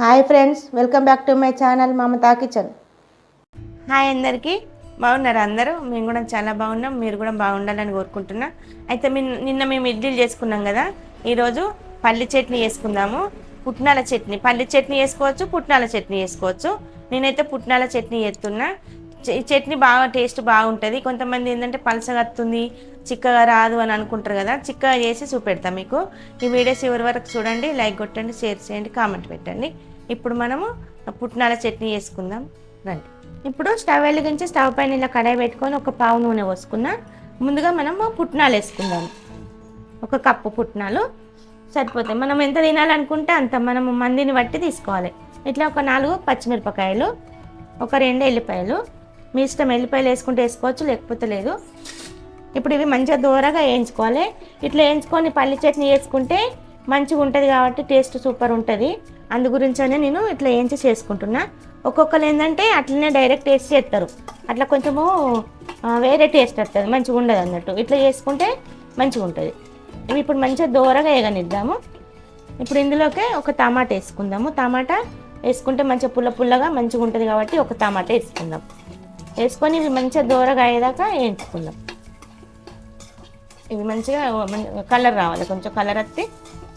Hi friends welcome back to my channel Mamata kitchen. Hi అందరికీ బాగున్నారు అందరూ? మేము కూడా చాలా బాగున్నాం మీరు కూడా బాగుండాలని కోరుకుంటున్నా. అయితే నిన్న మేము ఇడ్లీలు చేసుకున్నాం కదా ఈరోజు పల్లి చట్నీ చేసుకుందాము. పుట్నాల చట్నీ పల్లి చట్నీ వేసుకోవచ్చు పుట్నాల చట్నీ వేసుకోవచ్చు నేనైతే పుట్నాల చట్నీ చేస్తున్నా. ఈ చట్నీ బాగా టేస్ట్ బాగుంటుంది. కొంతమంది ఏంటంటే పలసగా వస్తుంది చిక్కగా రాదు అని అనుకుంటారు కదా చిక్కగా చేసి చూపెడతాం మీకు. ఈ వీడియోస్ ఎవరి వరకు చూడండి లైక్ కొట్టండి షేర్ చేయండి కామెంట్ పెట్టండి. ఇప్పుడు మనము పుట్నాల చట్నీ చేసుకుందాం. రండి. ఇప్పుడు స్టవ్ వెలిగించి స్టవ్ పైన ఇలా కడాయి పెట్టుకొని ఒక పావు నూనె పోసుకున్నా ముందుగా మనము పుట్నాలు వేసుకుందాం. ఒక కప్పు పుట్నాలు సరిపోతాయి. మనం ఎంత తినాలనుకుంటే అంత మనము మందిని బట్టి తీసుకోవాలి. ఇట్లా ఒక నాలుగు పచ్చిమిరపకాయలు ఒక రెండు ఎల్లిపాయలు. మీ ఇష్టం ఎల్లిపాయలు వేసుకుంటే వేసుకోవచ్చు లేకపోతే లేదు. ఇప్పుడు ఇవి మంచిగా దూరగా వేయించుకోవాలి. ఇట్లా వేయించుకొని పల్లి చట్నీ వేసుకుంటే మంచిగా ఉంటుంది కాబట్టి టేస్ట్ సూపర్ ఉంటుంది. అందు గురించనే నేను ఇట్లా వేయించి చేసుకుంటున్నా. ఒక్కొక్కరు ఏంటంటే అట్లనే డైరెక్ట్ టేస్ట్ చేస్తారు. అట్లా కొంచెము వేరే టేస్ట్ వస్తుంది. మంచిగా ఉండదు అన్నట్టు. ఇట్లా చేసుకుంటే మంచిగా ఉంటుంది. ఇవి ఇప్పుడు మంచిగా దూరగా వేగనిద్దాము. ఇప్పుడు ఇందులోకే ఒక టమాటా వేసుకుందాము. టమాటా వేసుకుంటే మంచిగా పుల్ల పుల్లగా మంచిగా ఉంటుంది కాబట్టి ఒక టమాటా వేసుకుందాం. వేసుకొని ఇవి మంచిగా దూరగా అయ్యేదాకా వేయించుకుందాం. ఇవి మంచిగా కలర్ రావాలి. కొంచెం కలర్ వస్తే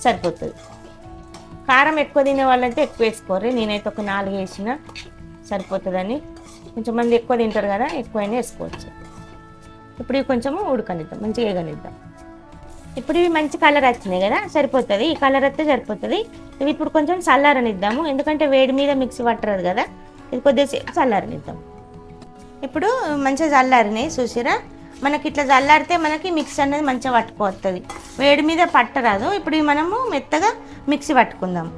సరిపోతుంది. కారం ఎక్కువ తినే వాళ్ళైతే ఎక్కువ వేసుకోరు నేనైతే ఒక నాలుగు వేసిన సరిపోతుందని. కొంచెం మంది ఎక్కువ తింటారు కదా ఎక్కువైనా వేసుకోవచ్చు. ఇప్పుడు ఇవి కొంచెము ఉడకనిద్దాం మంచిగా వేగనిద్దాం. ఇప్పుడు ఇవి మంచి కలర్ వచ్చినాయి కదా సరిపోతుంది. ఈ కలర్ వస్తే సరిపోతుంది. ఇవి ఇప్పుడు కొంచెం చల్లారనిద్దాము. ఎందుకంటే వేడి మీద మిక్సీ పట్టరాదు కదా ఇది కొద్దిసేపు చల్లారనిద్దాం. ఇప్పుడు మంచిగా చల్లారినాయి చూసిరా మనకి ఇట్లా చల్లారితే మనకి మిక్సీ అనేది మంచిగా పట్టుకోవస్తుంది వేడి మీద పట్టరాదు. ఇప్పుడు మనము మెత్తగా మిక్సీ పట్టుకుందాం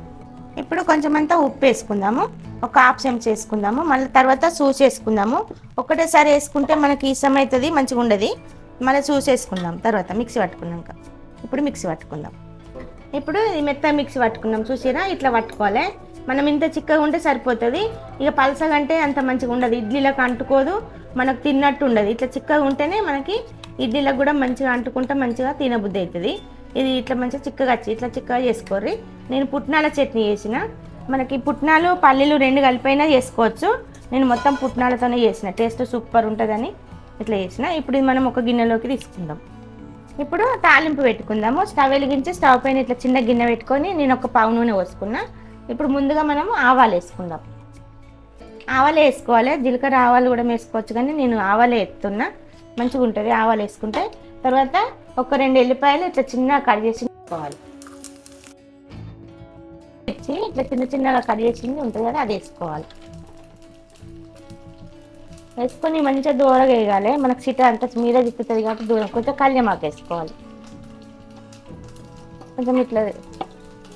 ఇప్పుడు కొంచెం అంతా ఉప్పు వేసుకుందాము. ఒక హాఫ్ చెంచా వేసుకుందాము. మళ్ళీ తర్వాత సూస్ వేసుకుందాము. ఒకటేసారి వేసుకుంటే మనకి ఇష్టం అవుతుంది మంచిగా ఉండదు. మళ్ళీ చూసి వేసుకుందాం. తర్వాత మిక్సీ పట్టుకున్నాక. ఇప్పుడు మిక్సీ పట్టుకుందాం. ఇప్పుడు ఇది మెత్త మిక్సీ పట్టుకున్నాం. చూసిరా? ఇట్లా పట్టుకోవాలి. మనం ఇంత చిక్కగా ఉంటే సరిపోతుంది. ఇక పలసగంటే అంత మంచిగా ఉండదు. ఇడ్లీలకు అంటుకోదు. మనకు తిన్నట్టు ఉండదు. ఇట్లా చిక్కగా ఉంటేనే మనకి ఇడ్లీలకు కూడా మంచిగా అంటుకుంటే మంచిగా తినబుద్ధి అవుతుంది ఇది ఇట్లా మంచిగా చిక్కగా వచ్చి ఇట్లా చిక్కగా చేసుకోర్రి. నేను పుట్నాల చట్నీ చేసిన. మనకి పుట్నాలు పల్లీలు రెండు కలిపైనా చేసుకోవచ్చు. నేను మొత్తం పుట్నాలతోనే చేసిన. టేస్ట్ సూపర్ ఉంటుందని ఇట్లా చేసిన. ఇప్పుడు ఇది మనం ఒక గిన్నెలోకి తీసుకుందాం. ఇప్పుడు తాలింపు పెట్టుకుందాము. స్టవ్ వెలిగించి స్టవ్ పైన ఇట్లా చిన్న గిన్నె పెట్టుకొని నేను ఒక పావు నూనె పోసుకున్నా. ఇప్పుడు ముందుగా మనం ఆవాలు వేసుకుందాం. ఆవాలే వేసుకోవాలి. జీలకర్ర ఆవాలు కూడా వేసుకోవచ్చు కానీ నేను ఆవాలే ఎత్తున్నా మంచిగా ఉంటుంది. ఆవాలు వేసుకుంటే తర్వాత ఒక రెండు ఎల్లిపాయలు ఇట్లా చిన్నగా కట్ చేసి వేసుకోవాలి. ఇట్లా చిన్న చిన్నగా కట్ చేసింది ఉంటుంది కదా అది వేసుకోవాలి. వేసుకొని మంచిగా దూరగా వేయాలి. మనకు సిట అంతా మీరే తిప్పుతుంది కాబట్టి దూరం. కొంచెం కళ్యమాకు వేసుకోవాలి. కొంచెం ఇట్లా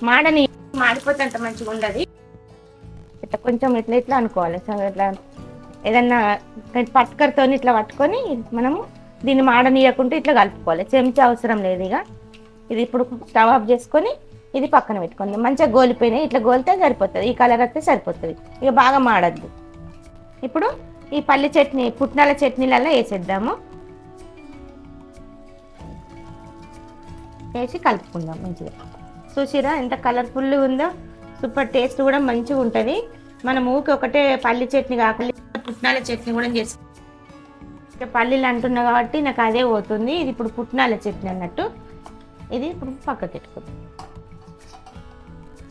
మాడని మాడిపోతే అంత మంచిగా ఉండదు. ఇట్లా కొంచెం ఇట్లా ఇట్లా అనుకోవాలి. సో ఇట్లా ఏదన్నా పట్టుకరతో ఇట్లా పట్టుకొని మనము దీన్ని మాడనీయకుండా ఇట్లా కలుపుకోవాలి. చెంచా అవసరం లేదు ఇక. ఇది ఇప్పుడు స్టవ్ ఆఫ్ చేసుకొని ఇది పక్కన పెట్టుకోండి. మంచిగా గోలిపోయినాయి. ఇట్లా గోలితే సరిపోతుంది. ఈ కలర్ వస్తే సరిపోతుంది. ఇక బాగా మాడద్దు. ఇప్పుడు ఈ పల్లి చట్నీ పుట్నాల చట్నీలలో వేసేద్దాము. వేసి కలుపుకుందాం మంచిగా. చూసిరా? ఎంత కలర్ఫుల్గా ఉందో. సూపర్ టేస్ట్ కూడా మంచిగా ఉంటుంది. మనం ఊకి ఒకటే పల్లి చట్నీ కాకుండా పుట్నాల చట్నీ కూడా చేస్తాం. పల్లీలు అంటున్నా కాబట్టి నాకు అదే పోతుంది. ఇది ఇప్పుడు పుట్నాల చట్నీ అన్నట్టు. ఇది ఇప్పుడు పక్కకి పెట్టుకుందాం.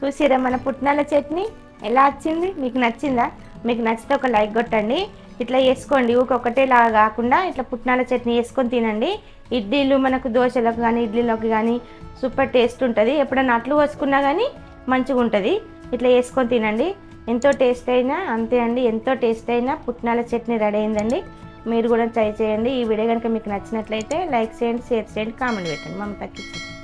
చూసిరా మన పుట్నాల చట్నీ ఎలా వచ్చింది? మీకు నచ్చిందా? మీకు నచ్చితే ఒక లైక్ కొట్టండి. ఇట్లా వేసుకోండి ఒకటేలా కాకుండా ఇట్లా పుట్నాల చట్నీ వేసుకొని తినండి. ఇడ్లీలు మనకు దోశలకు కానీ ఇడ్లీలోకి కానీ సూపర్ టేస్ట్ ఉంటుంది. ఎప్పుడైనా అట్లు పోసుకున్నా కానీ మంచిగా ఉంటుంది. ఇట్లా వేసుకొని తినండి. ఎంతో టేస్ట్ అయినా అంతే అండి. ఎంతో టేస్ట్ అయినా పుట్నాల చట్నీ రెడీ అయిందండి. మీరు కూడా ట్రై చేయండి. ఈ వీడియో కనుక మీకు నచ్చినట్లయితే లైక్ చేయండి షేర్ చేయండి కామెంట్ పెట్టండి. మమ్మల్ని తగ్గించండి